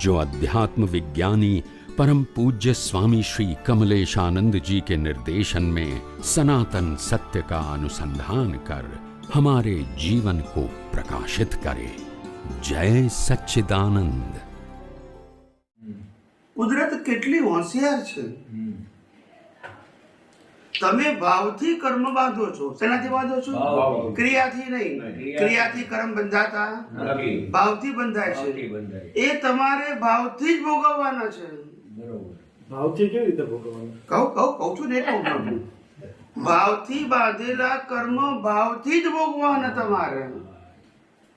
जो अध्यात्म विज्ञानी परम पूज्य स्वामी श्री कमलेशानंद जी के निर्देशन में सनातन सत्य का अनुसंधान कर हमारे जीवन को प्रकाशित करे जय सच्चिदानंद કુદરત કેટલી હોશિયાર છે તમે ભાવથી કર્મ બાંધો છો. શેનાથી બાંધો છો? ક્રિયાથી નહીં. ક્રિયાથી કર્મ બંધાતા? ભાવથી બંધાય છે. એ તમારે ભાવથી જ ભોગવવાના છે. ભાવથી કેવી રીતે ભોગવવાના? કહું કહું કહું છું ને કહું છું. ભાવથી બાંધેલા કર્મ ભાવથી જ ભોગવાના તમારે.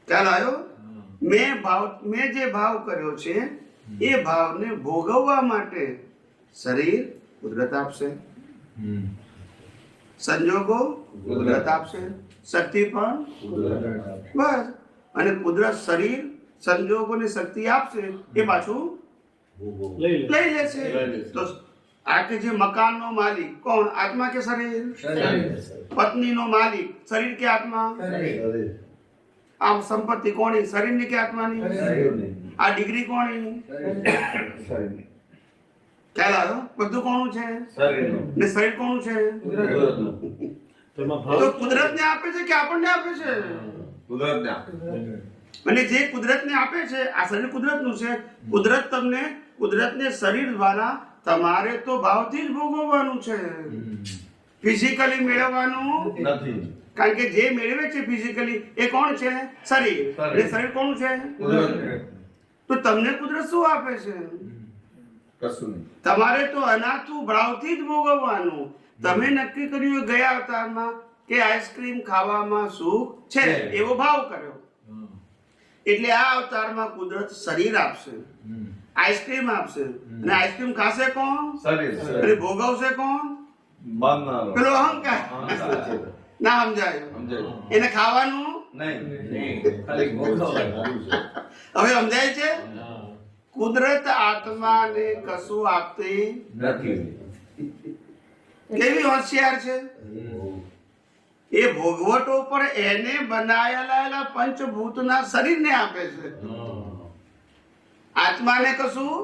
ખ્યાલ આવ્યો? મેં ભાવ મેં જે ભાવ કર્યો છે એ ભાવને ભોગવવા માટે શરીર કુદરત આપશે. હમ. સંજોગો કુદરત આપશે. શક્તિ પણ બસ. અને કુદરત શરીર સંજોગો ને શક્તિ આપશે એ પાછું લઈ લેશે. તો આ કે જે મકાનનો માલિક કોણ? આત્મા કે શરીર? પત્ની પત્નીનો માલિક. શરીર કે આત્મા? આમ સંપત્તિ કોની? શરીરની કે આત્માની? આ ડિગ્રી કોની? શરીરની. ખ્યાલ આવ્યો? બધું કોનું છે? ને શરીર કોનું છે? તો એમાં તો આપે છે કે આપણને આપે છે? કુદરતને. અને જે કુદરતને આપે છે આ શરીર કુદરતનું છે. કુદરત તમને કુદરત ને શરીર દ્વારા તમારે તો ભાવથી જ ભોગવવાનું છે. ફિઝિકલી મેળવવાનું નથી. કારણ કે જે મેળવે છે ફિઝિકલી એ કોણ છે? શરીર. શરીર. કોણ શરીર કોનું છે? તો તમને કુદરત શું આપે છે? કશું નહીં. તમારે તો અનાથું ભાવથી જ ભોગવવાનું. તમે નક્કી કર્યું ગયા અવતારમાં કે આઈસ્ક્રીમ ખાવામાં સુખ છે. એવો ભાવ કર્યો. એટલે આ અવતારમાં કુદરત શરીર આપશે. આઈસ્ક્રીમ આપશે. અને આઈસ્ક્રીમ ખાશે કોણ? શરીર અને ભોગવશે કોણ. પેલો અહંકાર. ના સમજાય? એને ખાવાનું? નહીં. ખાલી ભોગવવાનું. છે. હવે સમજાય છે? કુદરત આત્માને કશું આપતી નથી. કેવી હોશિયાર છે? એ ભોગવટો પર એને બનાયેલા પંચભૂતના શરીરને આપે છે. આત્માને કશું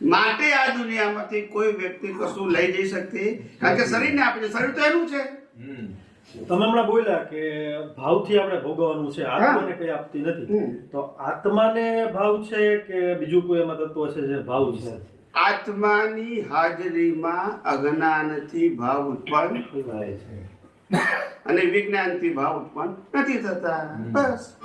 માટે આ દુનિયામાંથી કોઈ વ્યક્તિ કશું લઈ જઈ શકતી? કારણ કે શરીરને આપે છે. શરીર તો એનું છે. તમે હમણાં બોલ્યા કે ભાવથી આપણે ભોગવવાનું છે આત્માને કઈ આપતી નથી. તો આત્માને ભાવ છે કે બીજું કોઈ એમાં તત્વ છે જે ભાવ છે? આત્માની હાજરીમાં અજ્ઞાનથી ભાવ ઉત્પન્ન થાય છે. અને વિજ્ઞાનથી ભાવ ઉત્પન્ન નથી થતા. બસ.